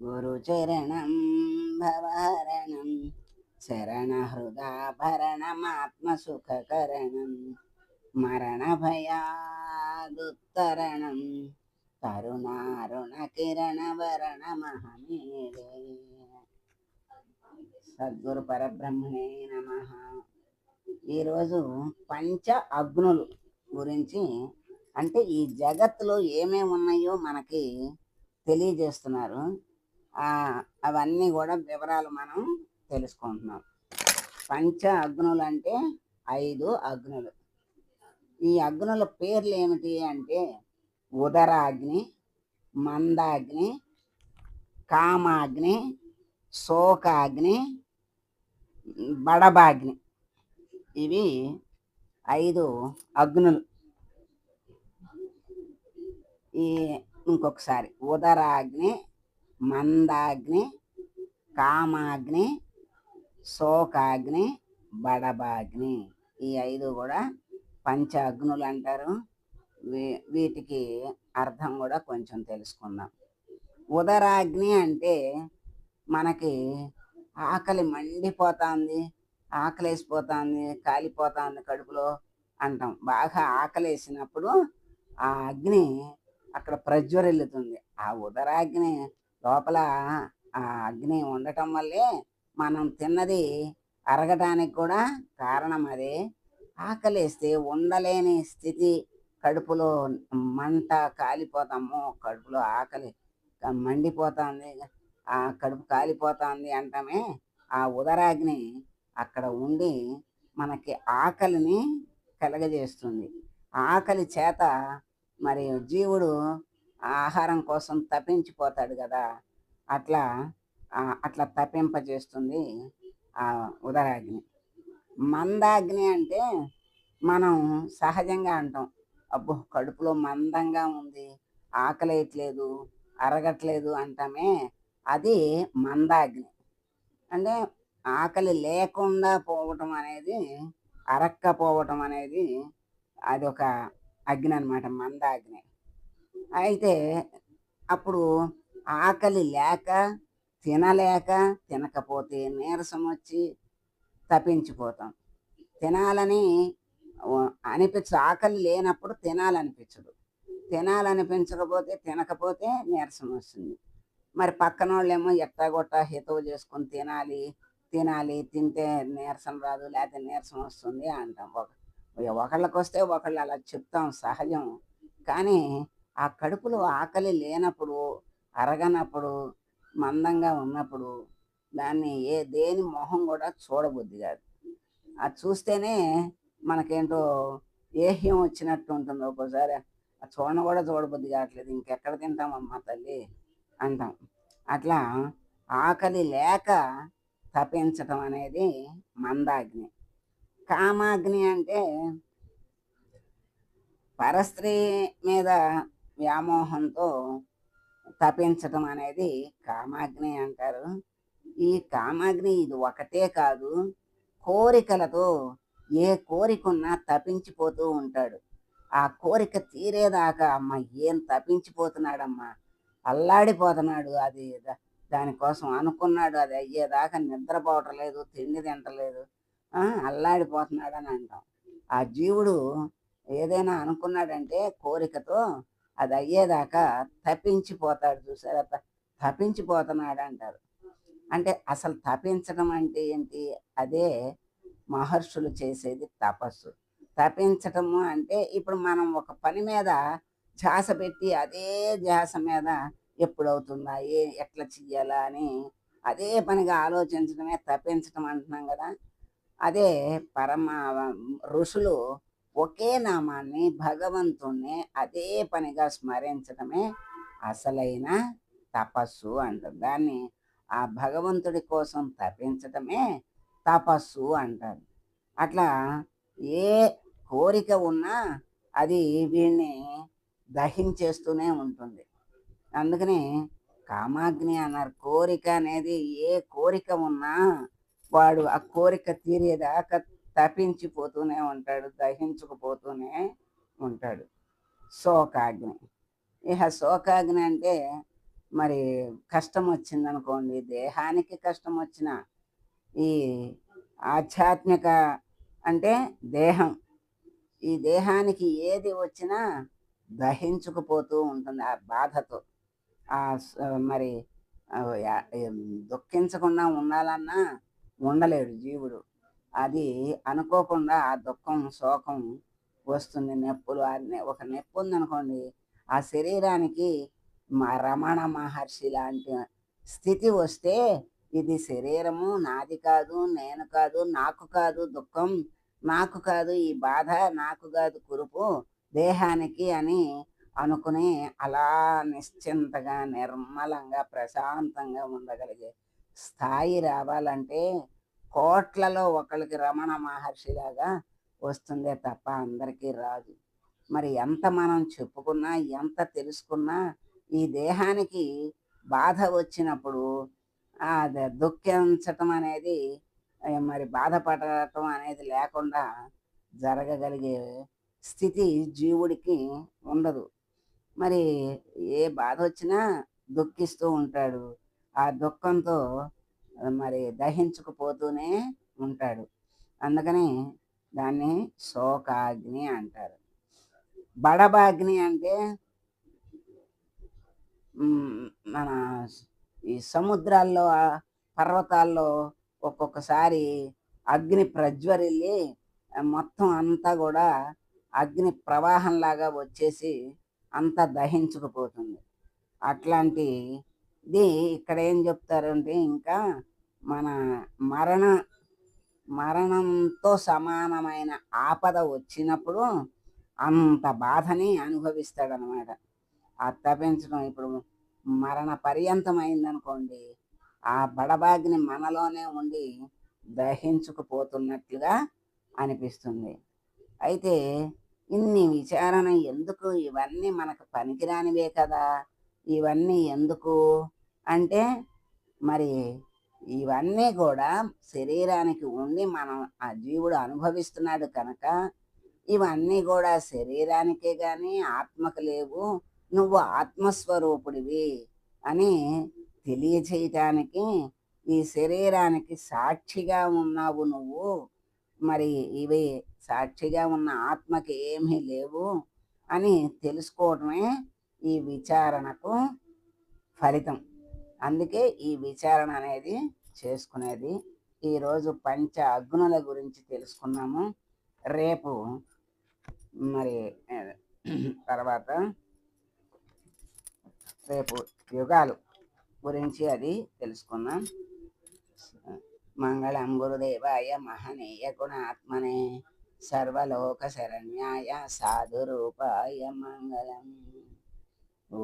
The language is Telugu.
గురుచరణం భవహరణం శరణహృదాభరణమాత్మసుఖకరణం మరణభయాదుత్తరణం తరుణారుణ కిరణవరణమహమేడే సద్గురు పరబ్రహ్మణే నమ ఈరోజు పంచ అగ్నులు గురించి అంటే ఈ జగత్తులో ఏమేమి ఉన్నాయో మనకి తెలియజేస్తున్నారు. అవన్నీ కూడా వివరాలు మనం తెలుసుకుంటున్నాం. పంచ అగ్నులు అంటే ఐదు అగ్నులు. ఈ అగ్నుల పేర్లు ఏమిటి అంటే ఉదరాగ్ని మందాగ్ని కామాగ్ని శోకాగ్ని బడబాగ్ని. ఇవి ఐదు అగ్నులు. ఈ ఇంకొకసారి. ఉదరాగ్ని మందాగ్ని కామాగ్ని శోకాగ్ని బడబాగ్ని ఈ ఐదు కూడా పంచ అగ్నులు అంటారు. వీ- వీటికి అర్థం కూడా కొంచెం తెలుసుకుందాం. ఉదరాగ్ని అంటే మనకి ఆకలి మండిపోతుంది ఆకలేసిపోతుంది కాలిపోతుంది కడుపులో అంటాం. బాగా ఆకలేసినప్పుడు ఆ అగ్ని అక్కడ ప్రజ్వరిల్లుతుంది. ఆ ఉదరాగ్ని లోపల ఆ అగ్ని ఉండటం వల్లే మనం తిన్నది అరగటానికి కూడా కారణం అది. ఆకలిస్తే ఉండలేని స్థితి. కడుపులో మంట కాలిపోతాము. కడుపులో ఆకలి మండిపోతుంది. ఆ కడుపు కాలిపోతుంది అంటమే ఆ ఉదరాగ్ని అక్కడ ఉండి మనకి ఆకలిని కలగజేస్తుంది. ఆకలి చేత మరి జీవుడు ఆహారం కోసం తప్పించిపోతాడు కదా. అట్లా అట్లా తప్పింపజేస్తుంది ఆ ఉదరాగ్ని. మందాగ్ని అంటే మనం సహజంగా అంటాం. అబ్బో కడుపులో మందంగా ఉంది ఆకలేయట్లేదు అరగట్లేదు అంటామే. అది మందాగ్ని. అంటే ఆకలి లేకుండా పోవటం అనేది అరక్కపోవటం అనేది అది ఒక అగ్ని అనమాట మందాగ్ని. అయితే అప్పుడు ఆకలి లేక తినలేక తినకపోతే నీరసం వచ్చి తప్పించిపోతాం. తినాలని అనిపించదు. ఆకలి లేనప్పుడు తినాలనిపించదు. తినాలనిపించకపోతే తినకపోతే నీరసం వస్తుంది. మరి పక్కన వాళ్ళేమో ఎట్టాగొట్ట హితవు చేసుకొని తినాలి తినాలి తింటే నీరసం రాదు లేకపోతే నీరసం వస్తుంది అంటాం. ఒక ఒకళ్ళకి వస్తే ఒకళ్ళు అలా చెప్తాం సహజం. కానీ ఆ కడుపులో ఆకలి లేనప్పుడు అరగనప్పుడు మందంగా ఉన్నప్పుడు దాన్ని ఏ దేని మొహం కూడా చూడబుద్ధి కాదు. అది చూస్తేనే మనకేంటో ఏహ్యం వచ్చినట్టు ఉంటుంది ఒక్కోసారి. ఆ చూడను కూడా చూడబుద్ధి కావట్లేదు. ఇంకెక్కడ తింటామమ్మా తల్లి? అంటాం. అట్లా ఆకలి లేక తప్పించటం అనేది మందాగ్ని. కామాగ్ని అంటే పరస్త్రీ మీద వ్యామోహంతో తపించటం అనేది కామాగ్ని అంటారు. ఈ కామాగ్ని ఇది ఒకటే కాదు కోరికలతో ఏ కోరికన్నా తపించిపోతూ ఉంటాడు. ఆ కోరిక తీరేదాకా అమ్మ ఏం తప్పించిపోతున్నాడమ్మా అల్లాడిపోతున్నాడు అది దానికోసం అనుకున్నాడు అది అయ్యేదాకా నిద్రపోవటం లేదు తిండి తింటలేదు. అల్లాడిపోతున్నాడు అని అంటాం. ఆ జీవుడు ఏదైనా అనుకున్నాడంటే కోరికతో అది అయ్యేదాకా తప్పించిపోతాడు చూసారా? తప్పించిపోతున్నాడు అంటారు అంటే అసలు తప్పించడం అంటే ఏంటి? అదే మహర్షులు చేసేది తపస్సు. తప్పించటము అంటే ఇప్పుడు మనం ఒక పని మీద ధ్యాస పెట్టి అదే ధ్యాస మీద ఎప్పుడవుతుందా? ఏ ఎట్లా చెయ్యాలా అని అదే పనిగా ఆలోచించడమే తప్పించటం అంటున్నాం కదా. అదే పరమ ఋషులు ఒకే నామాన్ని భగవంతుణ్ణి అదే పనిగా స్మరించడమే అసలైన తపస్సు అంటారు. దాన్ని ఆ భగవంతుడి కోసం తపించటమే తపస్సు అంటారు. అట్లా ఏ కోరిక ఉన్నా అది వీడిని దహించేస్తూనే ఉంటుంది. అందుకని కామాగ్ని అన్నారు. కోరిక అనేది ఏ కోరిక ఉన్నా వాడు ఆ కోరిక తీరేదాకా తప్పించిపోతూనే ఉంటాడు దహించుకుపోతూనే ఉంటాడు. శోకాగ్ని. ఇక శోకాగ్ని అంటే మరి కష్టం వచ్చిందనుకోండి దేహానికి కష్టం వచ్చిన ఈ ఆధ్యాత్మిక అంటే దేహం. ఈ దేహానికి ఏది వచ్చినా దహించుకుపోతూ ఉంటుంది ఆ బాధతో. ఆ మరి దుఃఖించకుండా ఉండాలన్నా ఉండలేడు జీవుడు. అది అనుకోకుండా ఆ దుఃఖం శోకం వస్తుంది నొప్పులు. అన్ని ఒక నొప్పి ఉందనుకోండి ఆ శరీరానికి మా రమణ మహర్షి లాంటి స్థితి వస్తే ఇది శరీరము నాది కాదు నేను కాదు నాకు కాదు దుఃఖం నాకు కాదు ఈ బాధ నాకు కాదు కురుపు దేహానికి అని అనుకుని అలా నిశ్చింతగా నిర్మలంగా ప్రశాంతంగా ఉండగలిగే స్థాయి రావాలంటే కోట్లలో ఒకరికి రమణ మహర్షిలాగా వస్తుందే తప్ప అందరికీ రాదు. మరి ఎంత మనం చెప్పుకున్నా ఎంత తెలుసుకున్నా ఈ దేహానికి బాధ వచ్చినప్పుడు అది దుఃఖించటం అనేది మరి బాధపడటం అనేది లేకుండా జరగగలిగే స్థితి జీవుడికి ఉండదు. మరి ఏ బాధ వచ్చినా దుఃఖిస్తూ ఉంటాడు. ఆ దుఃఖంతో మరి దహించుకుపోతూనే ఉంటాడు. అందుకని దాన్ని శోకాగ్ని అంటారు. బడబాగ్ని అంటే మన ఈ సముద్రాల్లో పర్వతాల్లో ఒక్కొక్కసారి అగ్ని ప్రజ్వరిల్లి మొత్తం అంతా కూడా అగ్ని ప్రవాహంలాగా వచ్చేసి అంతా దహించుకుపోతుంది. అట్లాంటి ఇది ఇక్కడ ఏం చెప్తారంటే ఇంకా మన మరణ మరణంతో సమానమైన ఆపద వచ్చినప్పుడు అంత బాధని అనుభవిస్తాడనమాట. ఆ తప్పించడం ఇప్పుడు మరణ పర్యంతం అయిందనుకోండి ఆ బడబాగ్ని మనలోనే ఉండి దహించుకుపోతున్నట్లుగా అనిపిస్తుంది. అయితే ఇన్ని విచారణ ఎందుకు? ఇవన్నీ మనకు పనికిరానివే కదా. ఇవన్నీ ఎందుకు? అంటే మరి ఇవన్నీ కూడా శరీరానికి ఉండి మనం ఆ జీవుడు అనుభవిస్తున్నాడు కనుక ఇవన్నీ కూడా శరీరానికే కానీ ఆత్మకు లేవు. నువ్వు ఆత్మస్వరూపుడివి అని తెలియచేయటానికి ఈ శరీరానికి సాక్షిగా ఉన్నావు నువ్వు. మరి ఇవి సాక్షిగా ఉన్న ఆత్మకి ఏమీ లేవు అని తెలుసుకోవటమే ఈ విచారణకు ఫలితం. అందుకే ఈ విచారణ అనేది చేసుకునేది. ఈరోజు పంచ అగ్నుల గురించి తెలుసుకున్నాము. రేపు మరి తర్వాత రేపు యుగాలు గురించి అది తెలుసుకుందాం. మంగళం గురుదేవాయ మహనీయ గుణాత్మనే సర్వలోక శరణ్యాయ సాధురూపాయ మంగళం. ఓ